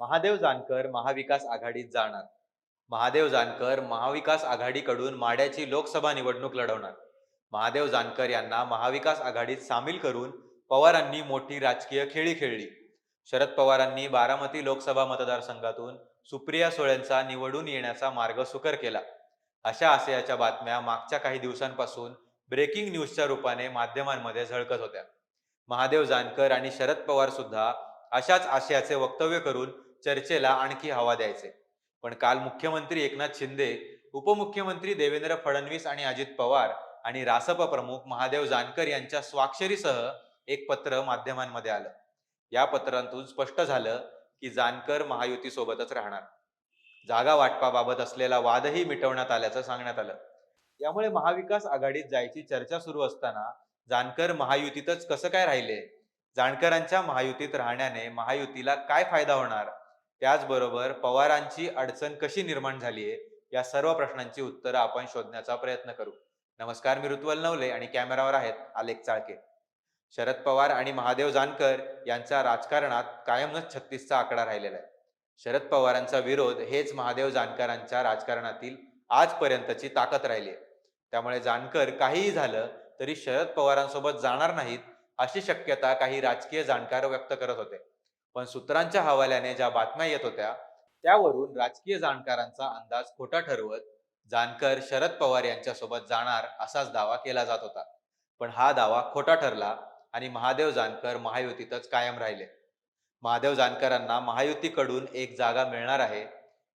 महादेव जानकर महाविकास आघाडीत जाणार. महादेव जानकर महाविकास आघाडीकडून माड्याची लोकसभा निवडणूक लढवणार. महादेव जानकर यांना महाविकास आघाडीत सामील करून पवारांनी मोठी राजकीय खेळी खेळली. शरद पवारांनी बारामती लोकसभा मतदारसंघातून सुप्रिया सुळेंचा निवडून येण्याचा मार्ग सुकर केला. अशा आशयाच्या बातम्या मागच्या काही दिवसांपासून ब्रेकिंग न्यूजच्या रूपाने माध्यमांमध्ये झळकत होत्या. महादेव जानकर आणि शरद पवार सुद्धा अशाच आशयाचे वक्तव्य करून चर्चेला आणखी हवा द्यायचे. पण काल मुख्यमंत्री एकनाथ शिंदे उपमुख्यमंत्री देवेंद्र फडणवीस आणि अजित पवार आणि रासप प्रमुख महादेव जानकर यांच्या स्वाक्षरीसह एक पत्र माध्यमांमध्ये आलं. या पत्रातून स्पष्ट झालं की जानकर महायुती सोबतच राहणार. जागा वाटपाबाबत असलेला वादही मिटवण्यात आल्याचं सांगण्यात आलं. यामुळे महाविकास आघाडीत जायची चर्चा सुरू असताना जानकर महायुतीतच कसं काय राहिले? जानकरांच्या महायुतीत राहण्याने महायुतीला काय फायदा होणार? त्याचबरोबर पवारांची अडचण कशी निर्माण झालीये या सर्व प्रश्नांची उत्तरं आपण शोधण्याचा प्रयत्न करू. नमस्कार मी ऋतुवल नवले आणि कॅमेरावर आहेत आलेख चाळके. शरद पवार आणि महादेव जानकर यांचा राजकारणात कायमच छत्तीसचा आकडा राहिलेला आहे. शरद पवारांचा विरोध हेच महादेव जानकरांच्या राजकारणातील आजपर्यंतची ताकद राहिली आहे. त्यामुळे जानकर काहीही झालं तरी शरद पवारांसोबत जाणार नाहीत अशी शक्यता काही राजकीय जाणकार व्यक्त करत होते. पण सूत्रांच्या हवाल्याने ज्या बातम्या येत होत्या त्यावरून राजकीय जाणकारांचा अंदाज खोटा ठरवत जानकर शरद पवार यांच्यासोबत जाणार असाच दावा केला जात होता. पण हा दावा खोटा ठरला आणि महादेव जानकर महायुतीतच कायम राहिले. महादेव जानकरांना महायुतीकडून एक जागा मिळणार आहे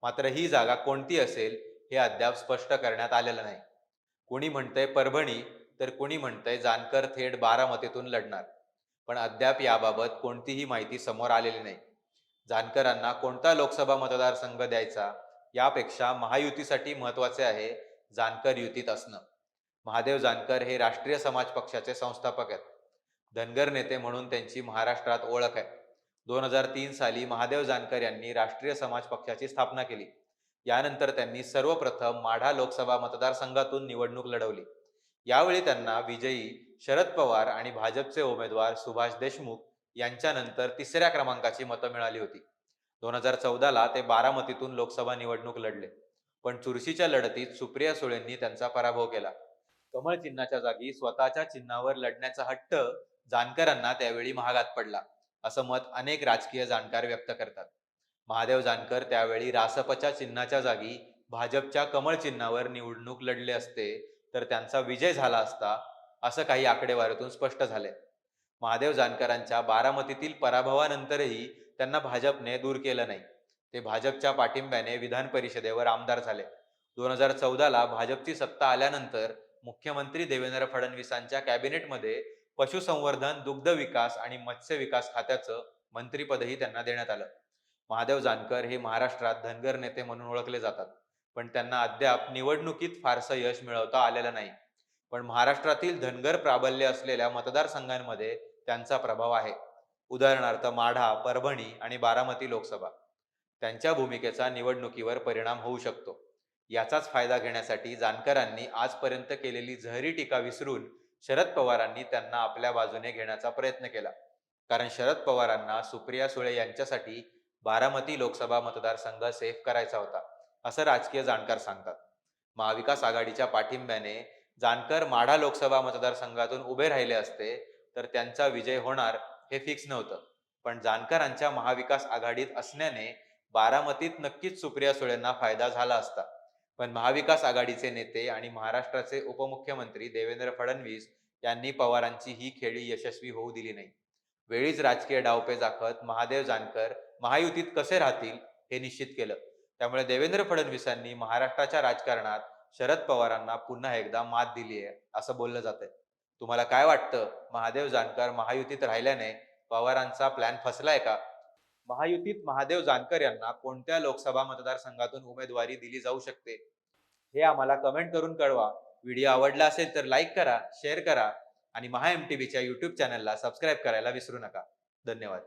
मात्र ही जागा कोणती असेल हे अद्याप स्पष्ट करण्यात आलेलं नाही. कोणी म्हणतंय परभणी तर कोणी म्हणतंय जानकर थेट बारामतीतून लढणार. पण अद्याप याबाबत कोणतीही माहिती समोर आलेली नाही. जानकरांना कोणता लोकसभा मतदारसंघ द्यायचा यापेक्षा महायुतीसाठी महत्त्वाचे आहे जानकर युतीत असणं. महादेव जानकर हे राष्ट्रीय समाज पक्षाचे संस्थापक आहेत. धनगर नेते म्हणून त्यांची महाराष्ट्रात ओळख आहे. दोन हजार तीन साली महादेव जानकर यांनी राष्ट्रीय समाज पक्षाची स्थापना केली. यानंतर त्यांनी सर्वप्रथम माढा लोकसभा मतदारसंघातून निवडणूक लढवली. यावेळी त्यांना विजयी शरद पवार आणि भाजपचे उमेदवार सुभाष देशमुख यांच्यानंतर तिसऱ्या क्रमांकाची मतं मिळाली होती. दोन हजार चौदाला ते बारामतीतून लोकसभा निवडणूक लढले. पण चुरशीच्या लढतीत सुप्रिया सुळेंनी त्यांचा पराभव केला. कमळ चिन्हाच्या जागी स्वतःच्या चिन्हावर लढण्याचा हट्ट जानकरांना त्यावेळी महागात पडला असं मत अनेक राजकीय जाणकार व्यक्त करतात. महादेव जानकर त्यावेळी रासपच्या चिन्हाच्या जागी भाजपच्या कमळ चिन्हावर निवडणूक लढले असते तर त्यांचा विजय झाला असता असं काही आकडेवारीतून स्पष्ट झाले. महादेव जानकरांच्या बारामतीतील पराभवानंतरही त्यांना भाजपने दूर केलं नाही. ते भाजपच्या पाठिंब्याने विधान परिषदेवर आमदार झाले. दोन हजार चौदाला भाजपची सत्ता आल्यानंतर मुख्यमंत्री देवेंद्र फडणवीसांच्या कॅबिनेटमध्ये पशुसंवर्धन दुग्ध विकास आणि मत्स्य विकास खात्याचं मंत्रीपदही त्यांना देण्यात आलं. महादेव जानकर हे महाराष्ट्रात धनगर नेते म्हणून ओळखले जातात. पण त्यांना अद्याप निवडणुकीत फारसं यश मिळवता आलेलं नाही. पण महाराष्ट्रातील धनगर प्राबल्य असलेल्या मतदारसंघांमध्ये त्यांचा प्रभाव आहे. उदाहरणार्थ माढा परभणी आणि बारामती लोकसभा. त्यांच्या भूमिकेचा निवडणुकीवर परिणाम होऊ शकतो. याचाच फायदा घेण्यासाठी जानकरांनी आजपर्यंत केलेली झहरी टीका विसरून शरद पवारांनी त्यांना आपल्या बाजूने घेण्याचा प्रयत्न केला. कारण शरद पवारांना सुप्रिया सुळे यांच्यासाठी बारामती लोकसभा मतदारसंघ सेफ करायचा होता. असं राजकीय जाणकार सांगतात. महाविकास आघाडीच्या पाठिंब्याने जानकर माढा लोकसभा मतदारसंघातून उभे राहिले असते तर त्यांचा विजय होणार हे फिक्स नव्हतं. पण जानकरांच्या महाविकास आघाडीत असण्याने बारामतीत नक्कीच सुप्रिया सुळेंना फायदा झाला असता. पण महाविकास आघाडीचे नेते आणि महाराष्ट्राचे उपमुख्यमंत्री देवेंद्र फडणवीस यांनी पवारांची ही खेळी यशस्वी होऊ दिली नाही. वेळीच राजकीय डावपेच आखत महादेव जानकर महायुतीत कसे राहतील हे निश्चित केलं. त्यामुळे देवेंद्र फडणवीसांनी महाराष्ट्राच्या राजकारणात शरद पवारांना पुन्हा एकदा मात दिली आहे असं बोललं जातंय. तुम्हाला काय वाटतं? महादेव जानकर महायुतीत राहिल्याने पवारांचा प्लॅन फसलाय का? महायुतीत महादेव जानकर यांना कोणत्या लोकसभा मतदारसंघातून उमेदवारी दिली जाऊ शकते? हे आम्हाला कमेंट करून कळवा. व्हिडिओ आवडला असेल तर लाईक करा शेअर करा आणि महा एम टी व्हीच्या युट्यूब चॅनलला सबस्क्राईब करायला विसरू नका. धन्यवाद.